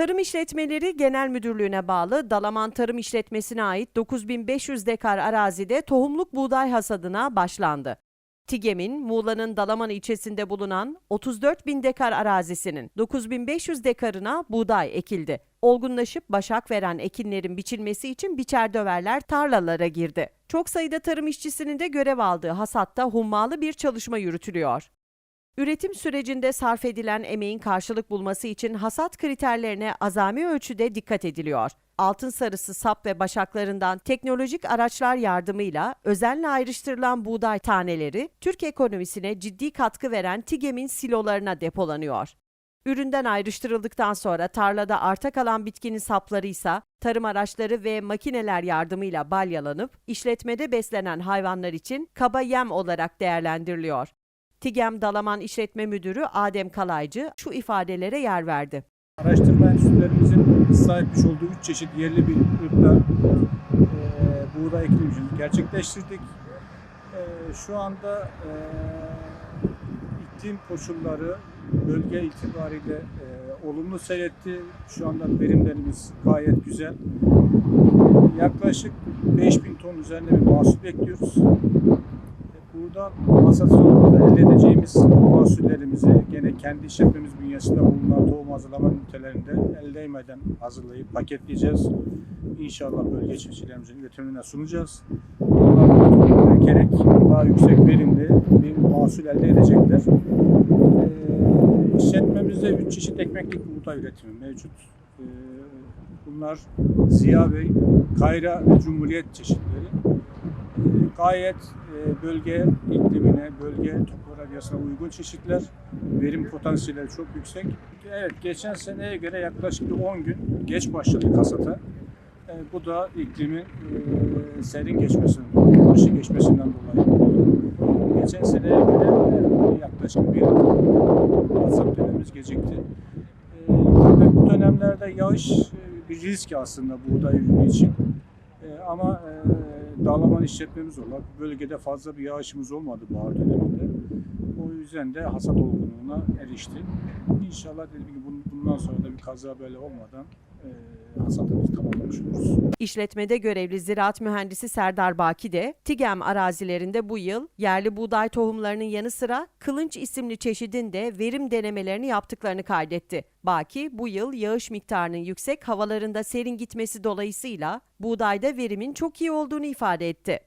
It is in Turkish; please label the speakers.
Speaker 1: Tarım İşletmeleri Genel Müdürlüğü'ne bağlı Dalaman Tarım İşletmesi'ne ait 9500 dekar arazide tohumluk buğday hasadına başlandı. TİGEM'in Muğla'nın Dalaman ilçesinde bulunan 34 bin dekar arazisinin 9500 dekarına buğday ekildi. Olgunlaşıp başak veren ekinlerin biçilmesi için biçer döverler tarlalara girdi. Çok sayıda tarım işçisinin de görev aldığı hasatta hummalı bir çalışma yürütülüyor. Üretim sürecinde sarf edilen emeğin karşılık bulması için hasat kriterlerine azami ölçüde dikkat ediliyor. Altın sarısı sap ve başaklarından teknolojik araçlar yardımıyla özenle ayrıştırılan buğday taneleri Türk ekonomisine ciddi katkı veren TİGEM'in silolarına depolanıyor. Üründen ayrıştırıldıktan sonra tarlada arta kalan bitkinin sapları ise tarım araçları ve makineler yardımıyla balyalanıp işletmede beslenen hayvanlar için kaba yem olarak değerlendiriliyor. TİGEM Dalaman İşletme Müdürü Adem Kalaycı şu ifadelere yer verdi.
Speaker 2: Araştırma enstitülerimizin sahip olduğu üç çeşit yerli bir ırkta e, buğday eklimimizi gerçekleştirdik. E, şu anda e, iklim koşulları bölge itibariyle e, olumlu seyretti. Şu anda verimlerimiz gayet güzel. Yaklaşık 5000 ton üzerinde bir mahsul bekliyoruz. Buradan hasat sonunda elde edeceğimiz mahsullerimizi gene kendi işletmemiz bünyesinde bulunan tohum hazırlama ünitelerinde el değmeden hazırlayıp paketleyeceğiz. İnşallah bölge çiftçilerimizin üretimine sunacağız. Onlar gerek daha yüksek verimli bir mahsul elde edecekler. Ee, işletmemizde 3 çeşit ekmeklik buğday üretimi mevcut. Ee, bunlar Ziya Bey, Kayra ve Cumhuriyet çeşitleri gayet e, bölge iklimine, bölge topografyasına uygun çeşitler. Verim potansiyelleri çok yüksek. Evet, geçen seneye göre yaklaşık bir 10 gün geç başladık hasata. E, bu da iklimin e, serin geçmesinden, kışı geçmesinden dolayı. Geçen seneye göre yaklaşık bir hasat dönemimiz gecikti. Tabii bu dönemlerde yağış bir risk aslında buğday ürünü için. Ama dağlaman işletmemiz olarak bölgede fazla bir yağışımız olmadı bahar döneminde. Yüzden de hasat olgunluğuna erişti. İnşallah dediğim gibi bun- bundan sonra da bir kaza böyle olmadan e, hasatımızı tamamlamış oluruz.
Speaker 1: İşletmede görevli ziraat mühendisi Serdar Baki de TİGEM arazilerinde bu yıl yerli buğday tohumlarının yanı sıra Kılınç isimli çeşidin de verim denemelerini yaptıklarını kaydetti. Baki bu yıl yağış miktarının yüksek havalarında serin gitmesi dolayısıyla buğdayda verimin çok iyi olduğunu ifade etti.